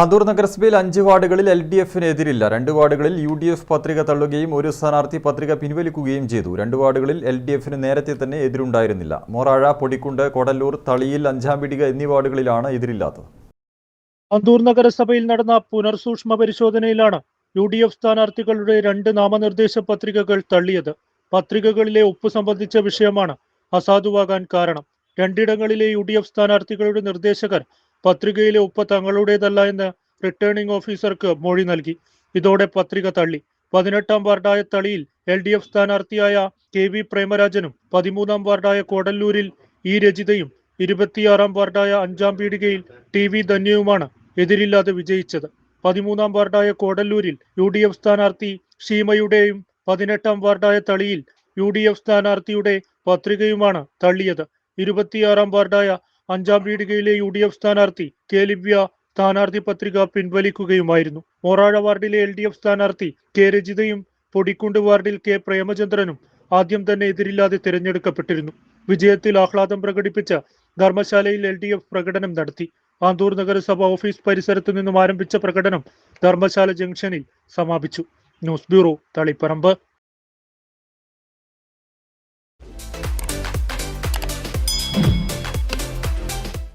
ആന്തൂർ നഗരസഭയിൽ അഞ്ച് വാർഡുകളിൽ എൽ ഡി എഫിന് എതിരില്ല. രണ്ട് വാർഡുകളിൽ യു ഡി എഫ് പത്രിക തള്ളുകയും ഒരു സ്ഥാനാർത്ഥി പത്രിക പിൻവലിക്കുകയും ചെയ്തു. രണ്ട് വാർഡുകളിൽ എൽ ഡി എഫിന് നേരത്തെ തന്നെ എതിരുണ്ടായിരുന്നില്ല. മോറാഴ പൊടിക്കുണ്ട് കൊടല്ലൂർ തളിയിൽ അഞ്ചാം പിടിക എന്നീ വാർഡുകളിലാണ് എതിരില്ലാത്തത്. അന്തൂർ നഗരസഭയിൽ നടന്ന പുനർസൂക്ഷ്മ പരിശോധനയിലാണ് യു ഡി എഫ് സ്ഥാനാർത്ഥികളുടെ രണ്ട് നാമനിർദ്ദേശ പത്രികകൾ തള്ളിയത്. പത്രികകളിലെ ഒപ്പ് സംബന്ധിച്ച വിഷയമാണ് അസാധുവാകാൻ കാരണം. രണ്ടിടങ്ങളിലെ യു ഡി എഫ് സ്ഥാനാർത്ഥികളുടെ നിർദ്ദേശകർ പത്രികയിലെ ഒപ്പ് തങ്ങളുടേതല്ല എന്ന് റിട്ടേണിംഗ് ഓഫീസർക്ക് മൊഴി നൽകി. ഇതോടെ പത്രിക തള്ളി. പതിനെട്ടാം വാർഡായ തളിയിൽ എൽ ഡി എഫ് സ്ഥാനാർത്ഥിയായ കെ വി പ്രേമരാജനും പതിമൂന്നാം വാർഡായ കോടല്ലൂരിൽ ഇ രജിതയും ഇരുപത്തിയാറാം വാർഡായ അഞ്ചാം പീടികയിൽ ടി വി ധന്യയുമാണ് എതിരില്ലാതെ വിജയിച്ചത്. പതിമൂന്നാം വാർഡായ കോടല്ലൂരിൽ യു ഡി എഫ് സ്ഥാനാർത്ഥി ഷീമയുടെയും പതിനെട്ടാം വാർഡായ തളിയിൽ യു ഡി എഫ് സ്ഥാനാർത്ഥിയുടെ പത്രികയുമാണ് തള്ളിയത്. ഇരുപത്തിയാറാം വാർഡായ അഞ്ചാം പീടികയിലെ യു ഡി എഫ് സ്ഥാനാർത്ഥി കെ ലിവ്യ സ്ഥാനാർത്ഥി പത്രിക പിൻവലിക്കുകയുമായിരുന്നു. മൊറാഴ വാർഡിലെ എൽ ഡി എഫ് സ്ഥാനാർത്ഥി കെ രജിതയും പൊടിക്കുണ്ട് വാർഡിൽ കെ പ്രേമചന്ദ്രനും ആദ്യം തന്നെ എതിരില്ലാതെ തിരഞ്ഞെടുക്കപ്പെട്ടിരുന്നു. വിജയത്തിൽ ആഹ്ലാദം പ്രകടിപ്പിച്ച ധർമ്മശാലയിൽ എൽ ഡി എഫ് പ്രകടനം നടത്തി. ആന്തൂർ നഗരസഭ ഓഫീസ് പരിസരത്ത് നിന്നും ആരംഭിച്ച പ്രകടനം ധർമ്മശാല ജംഗ്ഷനിൽ സമാപിച്ചു. News bureau Taliparamba.